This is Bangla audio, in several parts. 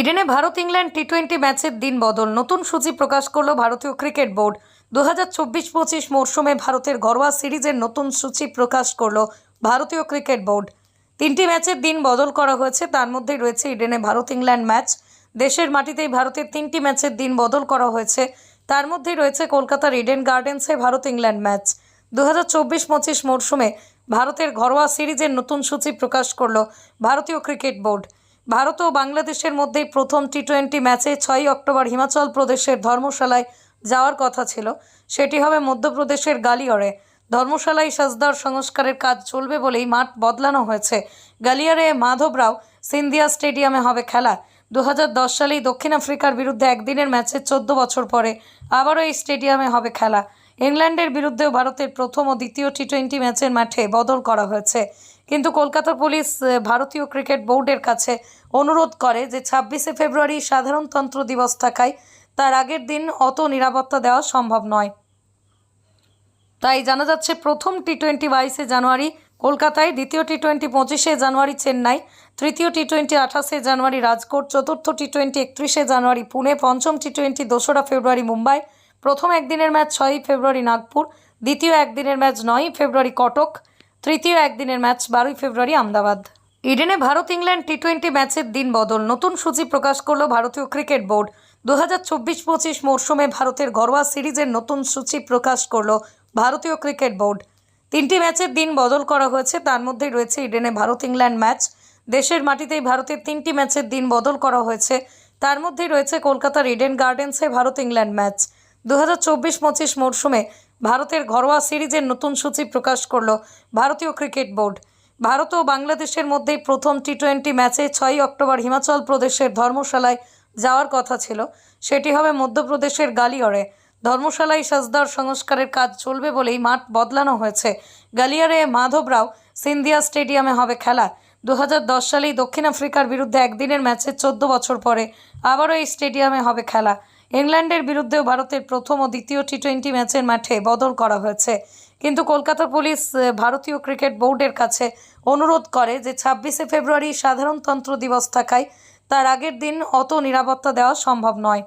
ইডেনে ভারত ইংল্যান্ড টি টোয়েন্টি ম্যাচের দিন বদল। নতুন সূচি প্রকাশ করল ভারতীয় ক্রিকেট বোর্ড। দু হাজার চব্বিশ পঁচিশ মরশুমে ভারতের ঘরোয়া সিরিজের নতুন সূচি প্রকাশ করল ভারতীয় ক্রিকেট বোর্ড। তিনটি ম্যাচের দিন বদল করা হয়েছে, তার মধ্যেই রয়েছে ইডেনে ভারত ইংল্যান্ড ম্যাচ। দেশের মাটিতেই ভারতের তিনটি ম্যাচের দিন বদল করা হয়েছে। তার মধ্যেই রয়েছে কলকাতার ইডেন গার্ডেন্সে ভারত ইংল্যান্ড ম্যাচ। দু হাজার চব্বিশ পঁচিশ মরশুমে ভারতের ঘরোয়া সিরিজের নতুন সূচি প্রকাশ করল ভারতীয় ক্রিকেট বোর্ড। ভারত ও বাংলাদেশের মধ্যেই প্রথম টি টোয়েন্টি ম্যাচে ছয়ই অক্টোবর হিমাচল প্রদেশের ধর্মশালায় যাওয়ার কথা ছিল। সেটি হবে মধ্যপ্রদেশের গালিয়রে। ধর্মশালায় সাজদার সংস্কারের কাজ চলবে বলেই মাঠ বদলানো হয়েছে। গালিয়ারে মাধবরাও সিন্ধিয়া স্টেডিয়ামে হবে খেলা। দু হাজার দশ সালেই দক্ষিণ আফ্রিকার বিরুদ্ধে একদিনের ম্যাচে চোদ্দ বছর পরে আবারও এই স্টেডিয়ামে হবে খেলা। ইংল্যান্ডের বিরুদ্ধেও ভারতের প্রথম ও দ্বিতীয় টি টোয়েন্টি ম্যাচের মাঠে বদল করা হয়েছে। কিন্তু কলকাতা পুলিশ ভারতীয় ক্রিকেট বোর্ডের কাছে অনুরোধ করে যে ছাব্বিশে ফেব্রুয়ারি সাধারণতন্ত্র দিবস থাকায় তার আগের দিন অত নিরাপত্তা দেওয়া সম্ভব নয়। তাই জানা যাচ্ছে, প্রথম টি টোয়েন্টি বাইশে জানুয়ারি কলকাতায়, দ্বিতীয় টি টোয়েন্টি পঁচিশে জানুয়ারি চেন্নাই, তৃতীয় টি টোয়েন্টি আঠাশে জানুয়ারি রাজকোট, চতুর্থ টি টোয়েন্টি একত্রিশে জানুয়ারি পুনে, পঞ্চম টি টোয়েন্টি দোসরা ফেব্রুয়ারি মুম্বাই প্রথম একদিনের ম্যাচ ছয়ই ফেব্রুয়ারি নাগপুর, দ্বিতীয় একদিনের ম্যাচ নয়ই ফেব্রুয়ারি কটক, তৃতীয় একদিনের ম্যাচ বারোই ফেব্রুয়ারি আহমেদাবাদ ইডেনে ভারত ইংল্যান্ড টি টোয়েন্টি ম্যাচের দিন বদল। নতুন সূচি প্রকাশ করল ভারতীয় ক্রিকেট বোর্ড। দু হাজার চব্বিশ পঁচিশ মরশুমে ভারতের ঘরোয়া সিরিজের নতুন সূচি প্রকাশ করল ভারতীয় ক্রিকেট বোর্ড। তিনটি ম্যাচের দিন বদল করা হয়েছে, তার মধ্যেই রয়েছে ইডেনে ভারত ইংল্যান্ড ম্যাচ। দেশের মাটিতেই ভারতের তিনটি ম্যাচের দিন বদল করা হয়েছে। তার মধ্যেই রয়েছে কলকাতার ইডেন গার্ডেন্সে ভারত ইংল্যান্ড ম্যাচ। দু হাজার চব্বিশ পঁচিশ মরশুমে ভারতের ঘরোয়া সিরিজের নতুন সূচি প্রকাশ করল ভারতীয় ক্রিকেট বোর্ড। ভারত ও বাংলাদেশের মধ্যেই প্রথম টি টোয়েন্টি ম্যাচে ছয়ই অক্টোবর হিমাচল প্রদেশের ধর্মশালায় যাওয়ার কথা ছিল। সেটি হবে মধ্যপ্রদেশের গালিয়রে। ধর্মশালায় সাজদার সংস্কারের কাজ চলবে বলেই মাঠ বদলানো হয়েছে। গালিয়ারে মাধবরাও সিন্ধিয়া স্টেডিয়ামে হবে খেলা। দু হাজার দশ সালেই দক্ষিণ আফ্রিকার বিরুদ্ধে একদিনের ম্যাচে চোদ্দ বছর পরে আবারও এই স্টেডিয়ামে হবে খেলা। ইংল্যান্ডের বিরুদ্ধেও ভারতের প্রথম ও দ্বিতীয় টি টোয়েন্টি ম্যাচের মাঠে বদল করা হয়েছে। কিন্তু কলকাতা পুলিশ ভারতীয় ক্রিকেট বোর্ডের কাছে অনুরোধ করে যে ছাব্বিশে ফেব্রুয়ারি সাধারণতন্ত্র দিবস থাকায় তার আগের দিন অত নিরাপত্তা দেওয়া সম্ভব নয়।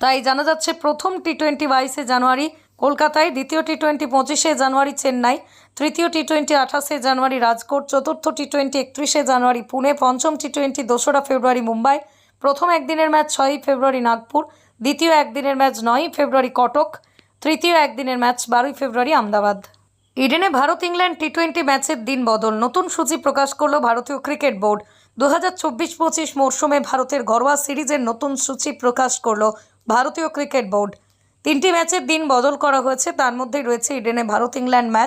তাই জানা যাচ্ছে, প্রথম টি টোয়েন্টি বাইশে জানুয়ারি কলকাতায়, দ্বিতীয় টি টোয়েন্টি পঁচিশে জানুয়ারি চেন্নাই, তৃতীয় টি টোয়েন্টি আঠাশে জানুয়ারি রাজকোট, চতুর্থ টি টোয়েন্টি একত্রিশে জানুয়ারি পুনে, পঞ্চম টি টোয়েন্টি দোসরা ফেব্রুয়ারি মুম্বাই প্রথম একদিনের ম্যাচ ছয়ই ফেব্রুয়ারি নাগপুর, দ্বিতীয় একদিনের ম্যাচ নয়ই ফেব্রুয়ারি কটক, তৃতীয় একদিনের ম্যাচ বারোই ফেব্রুয়ারি আমদাবাদ। ইডেনে ভারত ইংল্যান্ড টি টোয়েন্টি ম্যাচের দিন বদল। নতুন সূচি প্রকাশ করল ভারতীয় ক্রিকেট বোর্ড। দু হাজার চব্বিশ পঁচিশ মরশুমে ভারতের ঘরোয়া সিরিজের নতুন সূচি প্রকাশ করল ভারতীয় ক্রিকেট বোর্ড। তিনটি ম্যাচের দিন বদল করা হয়েছে, তার মধ্যেই রয়েছে ইডেনে ভারত ইংল্যান্ড ম্যাচ।